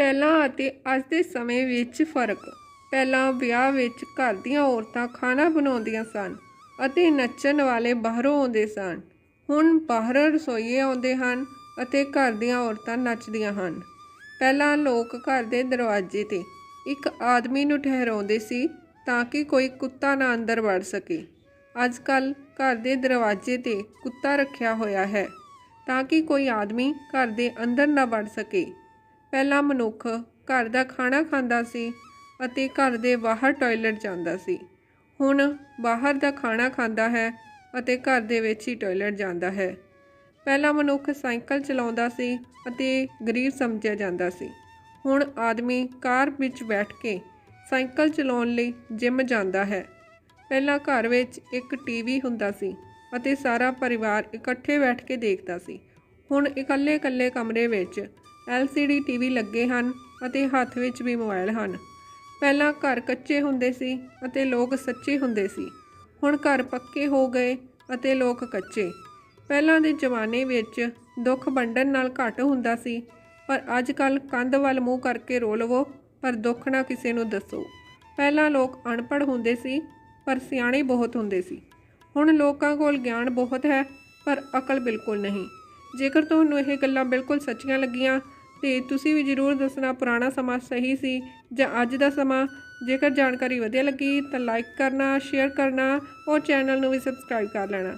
ਪਹਿਲਾਂ ਅਤੇ ਅੱਜ ਦੇ ਸਮੇਂ ਵਿੱਚ ਫ਼ਰਕ। ਪਹਿਲਾਂ ਵਿਆਹ ਵਿੱਚ ਘਰ ਦੀਆਂ ਔਰਤਾਂ ਖਾਣਾ ਬਣਾਉਂਦੀਆਂ ਸਨ ਅਤੇ ਨੱਚਣ ਵਾਲੇ ਬਾਹਰੋਂ ਆਉਂਦੇ ਸਨ। ਹੁਣ ਬਾਹਰ ਰਸੋਈਏ ਆਉਂਦੇ ਹਨ ਅਤੇ ਘਰ ਦੀਆਂ ਔਰਤਾਂ ਨੱਚਦੀਆਂ ਹਨ। ਪਹਿਲਾਂ ਲੋਕ ਘਰ ਦੇ ਦਰਵਾਜ਼ੇ ਤੇ ਇੱਕ ਆਦਮੀ ਨੂੰ ਠਹਿਰਾਉਂਦੇ ਸੀ ਤਾਂ ਕਿ ਕੋਈ ਕੁੱਤਾ ਨਾ ਅੰਦਰ ਵੜ ਸਕੇ। ਅੱਜ ਕੱਲ ਘਰ ਦੇ ਦਰਵਾਜ਼ੇ ਤੇ ਕੁੱਤਾ ਰੱਖਿਆ ਹੋਇਆ ਹੈ ਤਾਂ ਕਿ ਕੋਈ ਆਦਮੀ ਘਰ ਦੇ ਅੰਦਰ ਨਾ ਵੜ ਸਕੇ। ਪਹਿਲਾਂ ਮਨੁੱਖ ਘਰ ਦਾ ਖਾਣਾ ਖਾਂਦਾ ਸੀ ਅਤੇ ਘਰ ਦੇ ਬਾਹਰ ਟਾਇਲਟ ਜਾਂਦਾ ਸੀ। ਹੁਣ ਬਾਹਰ ਦਾ ਖਾਣਾ ਖਾਂਦਾ ਹੈ ਅਤੇ ਘਰ ਦੇ ਵਿੱਚ ਹੀ ਟਾਇਲਟ ਜਾਂਦਾ ਹੈ। ਪਹਿਲਾਂ ਮਨੁੱਖ ਸਾਈਕਲ ਚਲਾਉਂਦਾ ਸੀ ਅਤੇ ਗਰੀਬ ਸਮਝਿਆ ਜਾਂਦਾ ਸੀ। ਹੁਣ ਆਦਮੀ ਕਾਰ ਵਿੱਚ ਬੈਠ ਕੇ ਸਾਈਕਲ ਚਲਾਉਣ ਲਈ ਜਿਮ ਜਾਂਦਾ ਹੈ। ਪਹਿਲਾਂ ਘਰ ਵਿੱਚ ਇੱਕ ਟੀਵੀ ਹੁੰਦਾ ਸੀ ਅਤੇ ਸਾਰਾ ਪਰਿਵਾਰ ਇਕੱਠੇ ਬੈਠ ਕੇ ਦੇਖਦਾ ਸੀ। ਹੁਣ ਇਕੱਲੇ-ਇਕੱਲੇ ਕਮਰੇ ਵਿੱਚ LCD ਟੀਵੀ ਲੱਗੇ ਹਨ ਅਤੇ ਹੱਥ ਵਿੱਚ ਵੀ ਮੋਬਾਈਲ ਹਨ। ਪਹਿਲਾਂ ਘਰ ਕੱਚੇ ਹੁੰਦੇ ਸੀ ਅਤੇ ਲੋਕ ਸੱਚੇ ਹੁੰਦੇ ਸੀ। ਹੁਣ ਘਰ ਪੱਕੇ ਹੋ ਗਏ ਅਤੇ ਲੋਕ ਕੱਚੇ। ਪਹਿਲਾਂ ਦੇ ਜ਼ਮਾਨੇ ਵਿੱਚ ਦੁੱਖ ਵੰਡਣ ਨਾਲ ਘੱਟ ਹੁੰਦਾ ਸੀ, ਪਰ ਅੱਜ ਕੱਲ ਕੰਧ ਵੱਲ ਮੂੰਹ ਕਰਕੇ ਰੋ ਲਵੋ, ਪਰ ਦੁੱਖ ਨਾ ਕਿਸੇ ਨੂੰ ਦੱਸੋ। ਪਹਿਲਾਂ ਲੋਕ ਅਨਪੜ੍ਹ ਹੁੰਦੇ ਸੀ, ਪਰ ਸਿਆਣੇ ਬਹੁਤ ਹੁੰਦੇ ਸੀ। ਹੁਣ ਲੋਕਾਂ ਕੋਲ ਗਿਆਨ ਬਹੁਤ ਹੈ, ਪਰ ਅਕਲ ਬਿਲਕੁਲ ਨਹੀਂ। ਜੇਕਰ ਤੁਹਾਨੂੰ ਇਹ ਗੱਲਾਂ ਬਿਲਕੁਲ ਸੱਚੀਆਂ ਲੱਗੀਆਂ ਤੇ ਤੁਸੀਂ ਵੀ ਜਰੂਰ ਦੱਸਣਾ, ਪੁਰਾਣਾ ਸਮਾਂ ਸਹੀ ਸੀ ਜਾਂ ਅੱਜ ਦਾ ਸਮਾਂ। ਜੇਕਰ ਜਾਣਕਾਰੀ ਵਧੀਆ ਲੱਗੀ ਤਾਂ ਲਾਈਕ ਕਰਨਾ ਸ਼ੇਅਰ ਕਰਨਾ ਔਰ ਚੈਨਲ ਨੂੰ ਵੀ ਸਬਸਕ੍ਰਾਈਬ ਕਰ ਲੈਣਾ।